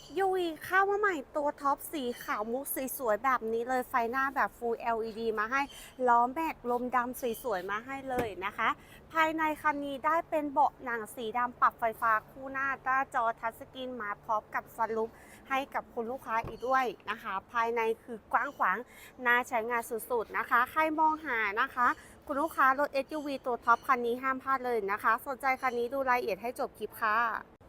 SUV เข้ามาใหม่ตัวท็อปสีขาวมุกสวยๆแบบนี้เลยไฟหน้าแบบ Full LED มาให้ล้อแม็กลมดำสวยๆมาให้เลยนะคะ ภายในคันนี้ได้เป็นเบาะหนังสีดำปรับไฟฟ้าคู่หน้าหน้าจอทัชสกรีนมาพร้อมกับสลุปให้กับคุณลูกค้าอีกด้วยนะคะ ภายในคือกว้างขวางน่าใช้งานสุดๆนะคะ ใครมองหานะคะคุณลูกค้ารถ SUV ตัวท็อปคันนี้ห้ามพลาดเลยนะคะ สนใจคันนี้ดูรายละเอียดให้จบคลิปค่ะ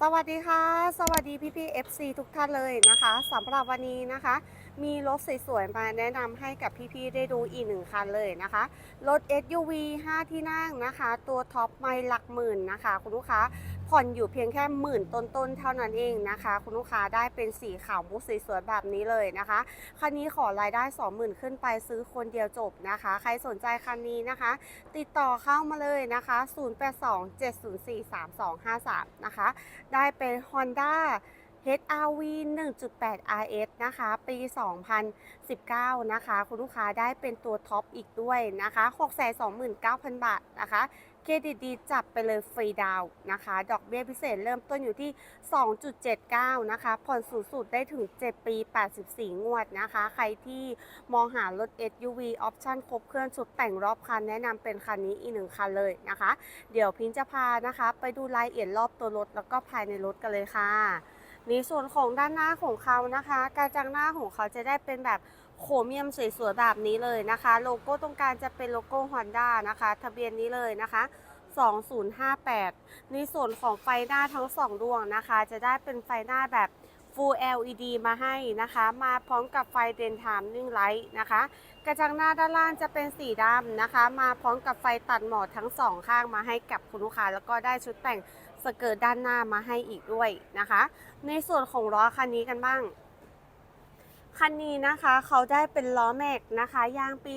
สวัสดีค่ะ สวัสดีพี่พี่ๆ FC ทุกท่านเลยนะคะสำหรับวันนี้นะคะ มีรถสวยๆมาแนะนำให้กับพี่ๆได้ดูอีกหนึ่งคันเลยนะคะ รถ SUV 5 ที่นั่งนะคะ ตัวท็อปไม่หลักหมื่นนะคะ คุณลูกค้าผ่อนอยู่เพียงแค่หมื่นต้นๆเท่านั้นเองนะคะ คุณลูกค้าได้เป็นสีขาวมุกสวยๆแบบนี้เลยนะคะคันนี้ขอรายได้ 20,000 ขึ้นไปซื้อคนเดียวจบนะคะ ใครสนใจคันนี้นะคะ ติดต่อเข้ามาเลยนะคะ 0827043253 นะคะ ได้เป็น Honda HRV 1.8 RS นะคะ ปี 2019 นะคะ คุณลูกค้าได้เป็นตัวท็อปอีกด้วยนะคะ 629,000 บาทนะคะ เครดิตดีจับไปเลยฟรีดาวนะคะ ดอกเบี้ยพิเศษเริ่มต้นอยู่ที่ 2.79 นะคะ ผ่อนสูงสุดได้ถึง 7 ปี 84 งวดนะคะ ใครที่มองหารถ SUV ออปชั่นครบเครื่องชุดแต่งรอบคัน แนะนำเป็นคันนี้อีกหนึ่งคันเลยนะคะ เดี๋ยวพิงจะพานะคะ ไปดูรายละเอียดรอบตัวรถแล้วก็ภายในรถกันเลยค่ะ ในส่วนของด้านหน้าของเขานะคะ การจังหน้าของเขาจะได้เป็นแบบโครเมียมสวยๆแบบนี้เลยนะคะ โลโก้ตรงกลางจะเป็นโลโก้ Honda นะคะ ทะเบียนนี้เลยนะคะ 2058 ในส่วนของไฟหน้าทั้ง 2 ดวงนะคะ จะได้เป็นไฟหน้าแบบ Full LED มาให้นะคะ มาพร้อมกับไฟเดนทามนิ่งไลท์นะคะ กระจังหน้าด้านล่างจะเป็นสีดำนะคะ มาพร้อมกับไฟตัดหมอกทั้งสองข้างมาให้กับคุณลูกค้าแล้วก็ได้ชุดแต่ง สเกิร์ตด้านหน้ามาให้อีกด้วยนะคะ ในส่วนของล้อคันนี้กันบ้าง คันนี้นะคะเขาได้เป็นล้อแม็กนะคะ ยางปี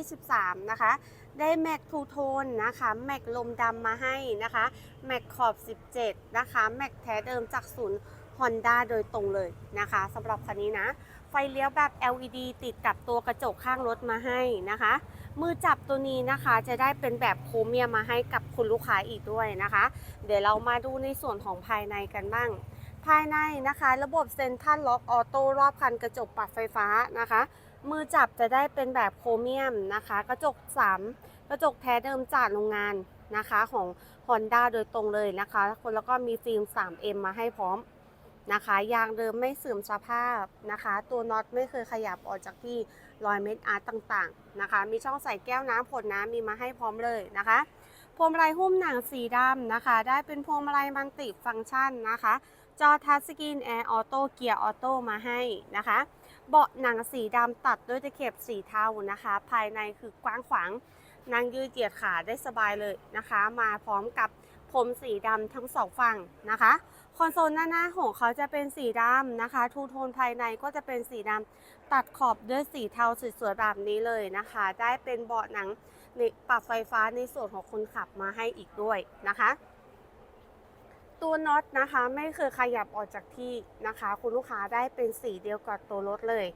2023 นะคะ ได้แม็กทูโทนนะคะ แม็กลมดำมาให้นะคะ แม็กขอบ 17 นะคะ แม็กแท้เดิมจากศูนย์ Honda โดยตรงเลยนะคะสำหรับคันนี้นะ ไฟเลี้ยวแบบ LED ติดกับตัวกระจกข้างรถมาให้นะคะ มือจับตัวนี้นะคะจะได้เป็นแบบโครเมียมมาให้กับคุณลูกค้าอีกด้วยนะคะ เดี๋ยวเรามาดูในส่วนของภายในกันบ้าง ภายในนะคะ ระบบเซ็นทรัลล็อกออโต้รอบคันกระจกปรับไฟฟ้านะคะ มือจับจะได้เป็นแบบโครเมียมนะคะ กระจก 3 กระจกแท้เดิมจากโรงงานนะคะของ Honda โดยตรงเลยนะคะคนแล้วก็มีฟิล์ม 3M มาให้พร้อม นะคะ ยางเดิมไม่เสื่อมสภาพนะคะ ตัวน็อตไม่เคยขยับออกจากที่รอยเม็ดอาร์ตต่างๆนะคะ มีช่องใส่แก้วน้ำผลน้ำมีมาให้พร้อมเลยนะคะ พวงมาลัยหุ้มหนังสีดำนะคะ ได้เป็นพวงมาลัยมันติฟังก์ชันนะคะ จอทัชสกรีนแอร์ออโต้เกียร์ออโต้มาให้นะคะ เบาะหนังสีดำตัดด้วยตะเข็บสีเทานะคะ ภายในคือกว้างขวางนั่งยืดเหยียดขาได้สบายเลยนะคะ มาพร้อมกับผมสีดำทั้งสองฝั่งนะคะ คอนโซลหน้าหน้าของเขาจะเป็นสีดำนะคะ ทูโทนภายในก็จะเป็นสีดำตัดขอบด้วยสีเทาสวยๆแบบนี้เลยนะคะ ได้เป็นเบาะหนังในปรับไฟฟ้าในส่วนของคนขับมาให้อีกด้วยนะคะ ตัวน็อตนะคะไม่เคยขยับออกจากที่นะคะ คุณลูกค้าได้เป็นสีเดียวกับตัวรถเลย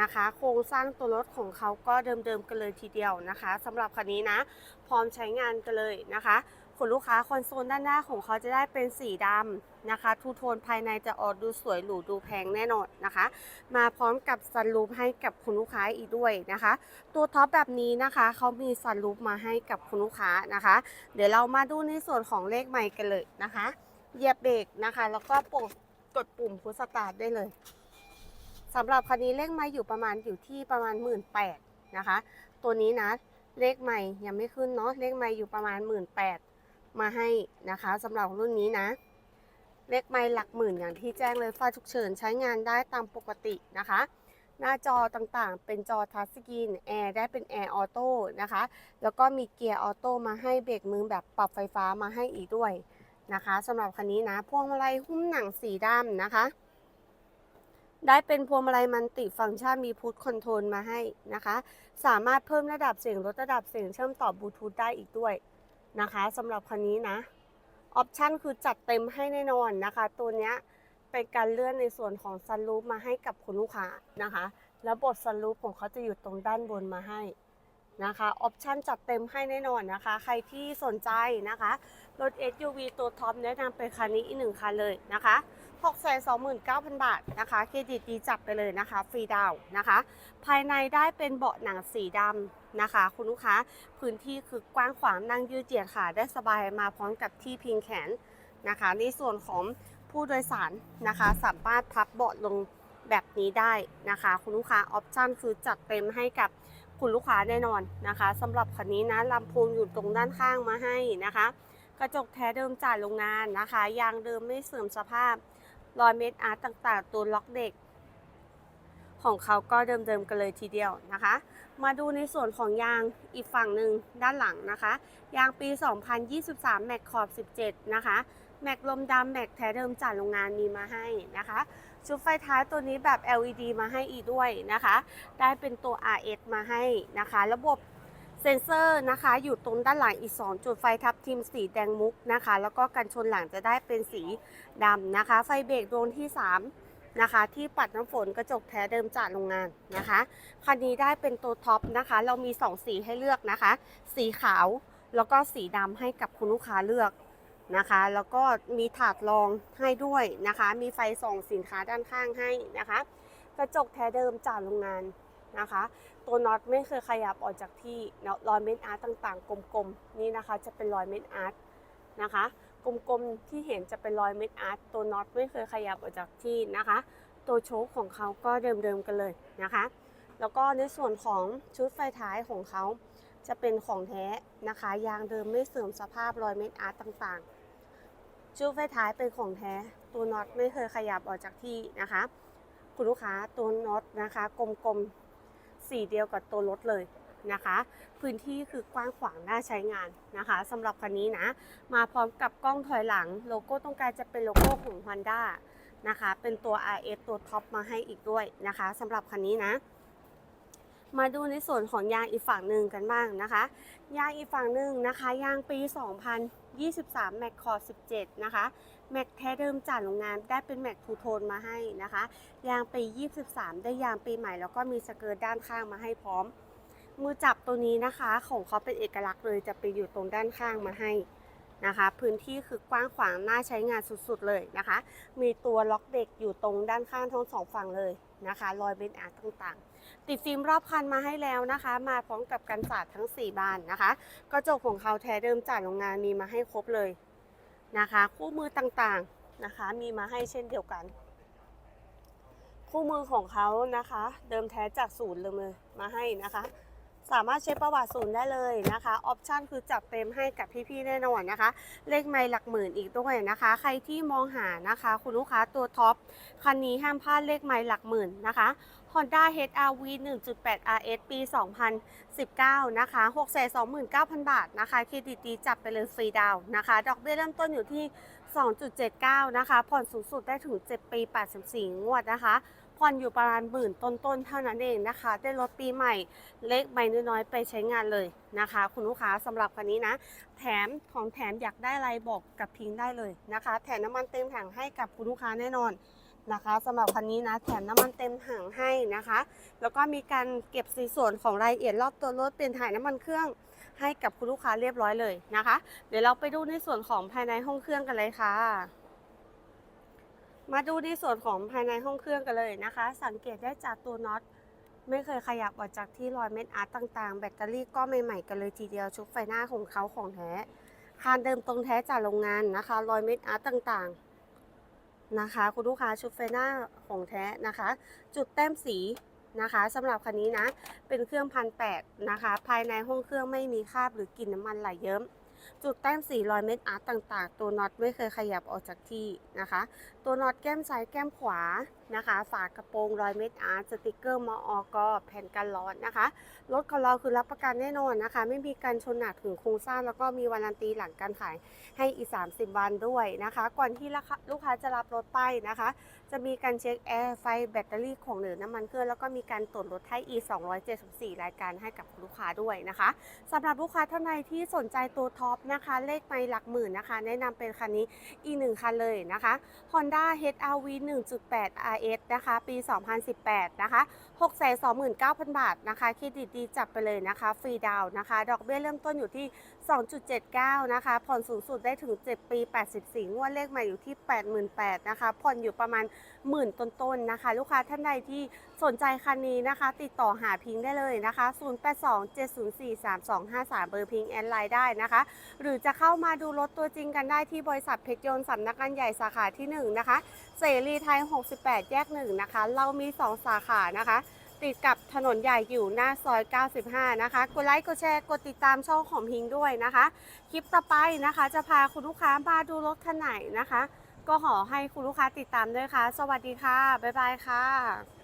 นะคะ โครงสร้างตัวรถของเขาก็เดิมๆกันเลยทีเดียวนะคะสำหรับคันนี้นะ พร้อมใช้งานกันเลยนะคะ คุณลูกค้าคอนโซลด้านหน้าของเขาจะได้เป็นสีดำนะคะ ทูโทนภายในจะออกดูสวยหรูดูแพงแน่นอนนะคะ มาพร้อมกับซันรูปให้กับคุณลูกค้าอีกด้วยนะคะ ตัวท็อปแบบนี้นะคะเขามีซันรูปมาให้กับคุณลูกค้านะคะ เดี๋ยวเรามาดูในส่วนของเลขใหม่กันเลยนะคะเหยียบเบรกนะคะ แล้วก็ปดกดปุ่มพุชสตาร์ทได้เลยสำหรับคันนี้เลขไม่อยู่ประมาณอยู่ที่ประมาณ 1 8ื่นนะคะ ตัวนี้นะเลขไม่ยังไม่ขึ้นเนาะเลขไม่อยู่ประมาณ 1 8ื่น มาให้นะคะสำหรับรุ่นนี้นะ เลขไม่หลักหมื่นอย่างที่แจ้งเลยไฟฉุกเฉินใช้งานได้ตามปกตินะคะ หน้าจอต่างๆ เป็นจอทัชสกรีนแอร์ได้เป็นแอร์ออโต้นะคะ แล้วก็มีเกียร์ออโต้มาให้เบรกมือแบบปรับไฟฟ้ามาให้อีกด้วยนะคะสำหรับคันนี้นะ พวงมาลัยหุ้มหนังสีดำนะคะ ได้เป็นพวงมาลัยมันติฟังก์ชันมีพุทคอนโทรลมาให้นะคะ สามารถเพิ่มระดับเสียงลดระดับเสียงเชื่อมต่อบลูทูธได้อีกด้วย นะคะสำหรับคันนี้นะออปชันคือจัดเต็มให้แน่นอนนะคะ ตัวเนี้ยเป็นการเลื่อนในส่วนของซันรูฟมาให้กับคุณลูกค้านะคะ แล้วบทซันรูฟของเขาจะอยู่ตรงด้านบนมาให้ นะคะออปชันจัดเต็มให้แน่นอนนะคะ ใครที่สนใจนะคะ รถ SUV ตัวท็อปแนะนำเป็นคันนี้อีกหนึ่งคันเลยนะคะ629,000 บาทนะคะเครดิตดีจับไปเลยนะคะฟรีดาวนะคะ ภายในได้เป็นเบาะหนังสีดำนะคะ คุณลูกค้าพื้นที่คือกว้างขวางนั่งยืดเหยียดขาได้สบายมาพร้อมกับที่พิงแขนนะคะ ในส่วนของผู้โดยสารนะคะ สามารถพับเบาะลงแบบนี้ได้นะคะ คุณลูกค้าออปชั่นคือจัดเต็มให้กับ คุณลูกค้าแน่นอนนะคะสำหรับคันนี้นะลำโพงอยู่ตรงด้านข้างมาให้นะคะ กระจกแท้เดิมจากโรงงานนะคะยางเดิมไม่เสื่อมสภาพรอยเม็ดอาร์ตต่างๆ ตัวล็อกเด็ก ของเขาก็เดิมๆกันเลยทีเดียวนะคะ มาดูในส่วนของยางอีกฝั่งหนึ่งด้านหลังนะคะ ยางปี 2023 แม็กขอบ 17 นะคะ แม็กลมดำแม็กแท้เดิมจากโรงงานมีมาให้นะคะ ชุดไฟท้ายตัวนี้แบบ LED มาให้อีกด้วยนะคะ ได้เป็นตัว RS มาให้นะคะ ระบบเซ็นเซอร์นะคะอยู่ตรงด้านหลังอีก 2 จุดไฟทับทิมสีแดงมุกนะคะ แล้วก็กันชนหลังจะได้เป็นสีดำนะคะ ไฟเบรกดวงที่ 3 นะคะ ที่ปัดน้ำฝนกระจกแท้เดิมจากโรงงานนะคะคันนี้ได้เป็นตัวท็อปนะคะ เรามี 2 สีให้เลือกนะคะ สีขาวแล้วก็สีดำให้กับคุณลูกค้าเลือก นะคะ แล้วก็มีถาดรองให้ด้วยนะคะ มีไฟส่องสินค้าด้านข้างให้นะคะ กระจกแท้เดิมจากโรงงานนะคะ ตัวน็อตไม่เคยขยับออกจากที่เนาะรอยเม็ดอาร์ตต่างๆ กลมๆนี่นะคะ จะเป็นรอยเม็ดอาร์ตนะคะ กลมๆที่เห็นจะเป็นรอยเม็ดอาร์ตตัวน็อตไม่เคยขยับออกจากที่นะคะ ตัวโชคของเขาก็เดิมๆกันเลยนะคะ แล้วก็ในส่วนของชุดไฟท้ายของเขาจะเป็นของแท้นะคะ ยางเดิมไม่เสื่อมสภาพรอยเม็ดอาร์ตต่างๆ ชุดไฟท้ายเป็นของแท้ ตัวน็อตไม่เคยขยับออกจากที่นะคะ คุณลูกค้าตัวน็อตนะคะ กลมๆสีเดียวกับตัวรถเลยนะคะ พื้นที่คือกว้างขวางน่าใช้งานนะคะสำหรับคันนี้นะ มาพร้อมกับกล้องถอยหลัง โลโก้ต้องการจะเป็นโลโก้ของ Honda นะคะ เป็นตัว R S ตัวท็อปมาให้อีกด้วยนะคะสำหรับคันนี้นะ มาดูในส่วนของยางอีกฝั่งหนึ่งกันบ้างนะคะ ยางอีกฝั่งหนึ่งนะคะ ยางปี 2000 23 Mac Core 17 นะคะ Mac แท้เดิมจากโรงงานได้เป็น Mac ทูโทนมาให้นะคะ ยางปี 23 ได้ยางปีใหม่ แล้วก็มีสเกิร์ตด้านข้างมาให้พร้อม มือจับตัวนี้นะคะ ของเขาเป็นเอกลักษณ์เลยจะไปอยู่ตรงด้านข้างมาให้นะคะ พื้นที่คือกว้างขวางน่าใช้งานสุดๆเลยนะคะ มีตัวล็อกเด็กอยู่ตรงด้านข้างทั้งสองฝั่งเลยนะคะ รอยเบนอาร์ตต่างๆ ติดฟิล์มรอบคันมาให้แล้วนะคะ มาพร้อมกับกันสาดทั้ง 4 บานนะคะ กระจกของเขาแท้เดิมจากโรงงานมีมาให้ครบเลยนะคะ คู่มือต่างๆนะคะ มีมาให้เช่นเดียวกัน คู่มือของเขานะคะ เดิมแท้จากศูนย์เลยมาให้นะคะ สามารถเช็คประวัติศูนย์ได้เลยนะคะออปชันคือจัดเต็มให้กับพี่ๆแน่นอนนะคะ เลขไม่หลักหมื่นอีกด้วยนะคะ ใครที่มองหานะคะ คุณลูกค้าตัวท็อปคันนี้ห้ามพลาดเลขไม่หลักหมื่นนะคะ Honda HR-V 1.8 RS ปี 2019 นะคะ 629,000 บาทนะคะ เครดิตดีจับไปเลยฟรีดาวน์นะคะ ดอกเบี้ยเริ่มต้นอยู่ที่ 2.79 นะคะ ผ่อนสูงสุดได้ถึง 7 ปี 84 งวดนะคะ ผ่อนอยู่ประมาณหมื่นต้นๆเท่านั้นเองนะคะ ได้รถปีใหม่เล็กใบน้อยๆไปใช้งานเลยนะคะ คุณลูกค้าสำหรับคันนี้นะ แถมของแถมอยากได้อะไรบอกกับพิงได้เลยนะคะ แถมน้ำมันเต็มถังให้กับคุณลูกค้าแน่นอนนะคะสำหรับคันนี้นะแถมน้ำมันเต็มถังให้นะคะ แล้วก็มีการเก็บสีส่วนของรายละเอียดรอบตัวรถเป็นถ่ายน้ำมันเครื่องให้กับคุณลูกค้าเรียบร้อยเลยนะคะ เดี๋ยวเราไปดูในส่วนของภายในห้องเครื่องกันเลยค่ะ มาดูในส่วนของภายในห้องเครื่องกันเลยนะคะ สังเกตได้จากตัวน็อตไม่เคยขยับออกจากที่รอยเม็ดอาร์ตต่างๆ แบตเตอรี่ก็ใหม่ๆกันเลยทีเดียวชุดไฟหน้าของเขาของแท้คานเดิมตรงแท้จากโรงงานนะคะ รอยเม็ดอาร์ตต่างๆนะคะ คุณลูกค้าชุดไฟหน้าของแท้นะคะ จุดแต้มสีนะคะสำหรับคันนี้นะเป็นเครื่องพันแปดนะคะ ภายในห้องเครื่องไม่มีคราบหรือกลิ่นน้ำมันไหลเยิ้ม จุดแต้มสีรอยเม็ดอาร์ตต่าง ๆ ตัวน็อตไม่เคยขยับออกจากที่นะคะ ตัวน็อตแก้มซ้ายแก้มขวา นะคะ ฝากระโปรงรอยเม็ดอาร์ตสติกเกอร์มออกแผ่นกันร้อนนะคะ รถของเราคือรับประกันแน่นอนนะคะ ไม่มีการชนหนักถึงโครงสร้างแล้วก็มีวารันตีหลังการขายให้อีก 30 วันด้วยนะคะ ก่อนที่ลูกค้าจะรับรถไปนะคะ จะมีการเช็คแอร์ไฟแบตเตอรี่ของเหลือน้ำมันเครื่องแล้วก็มีการตรวจรถให้อีก274 รายการให้กับลูกค้าด้วยนะคะสำหรับลูกค้าท่านใดที่สนใจตัวท็อปนะคะ เลขไม่หลักหมื่นนะคะ แนะนำเป็นคันนี้อีกหนึ่งคันเลยนะคะ Honda HR-V 1.8 RS นะคะ ปี 2018 นะคะ 629,000 บาทนะคะเครดิตดีจับไปเลยนะคะ ฟรีดาวน์นะคะ ดอกเบี้ยเริ่มต้นอยู่ที่ 2.79 นะคะ ผ่อนสูงสุดได้ถึง 7 ปี 84 งวดเลขใหม่อยู่ที่ 88,000นะคะ ผ่อนอยู่ประมาณหมื่นต้นๆนะคะ ลูกค้าท่านใดที่สนใจคันนี้นะคะ ติดต่อหาพิงค์ได้เลยนะคะ 0827043253 เบอร์พิงค์แอนไลน์ได้นะคะ หรือจะเข้ามาดูรถตัวจริงกันได้ที่บริษัทเพชรยนต์สำนักงานใหญ่สาขาที่ 1 นะคะ เสรีไทย 68 แยก 1 นะคะ เรามี 2 สาขานะคะ ติดกับถนนใหญ่อยู่หน้าซอย 95 นะคะ กดไลค์ กดแชร์ กดติดตามช่องของพิงค์ด้วยนะคะ คลิปต่อไปนะคะ จะพาคุณลูกค้ามาดูรถคันไหนนะคะ ก็ขอให้คุณลูกค้าติดตามด้วยค่ะ สวัสดีค่ะ บ๊ายบายค่ะ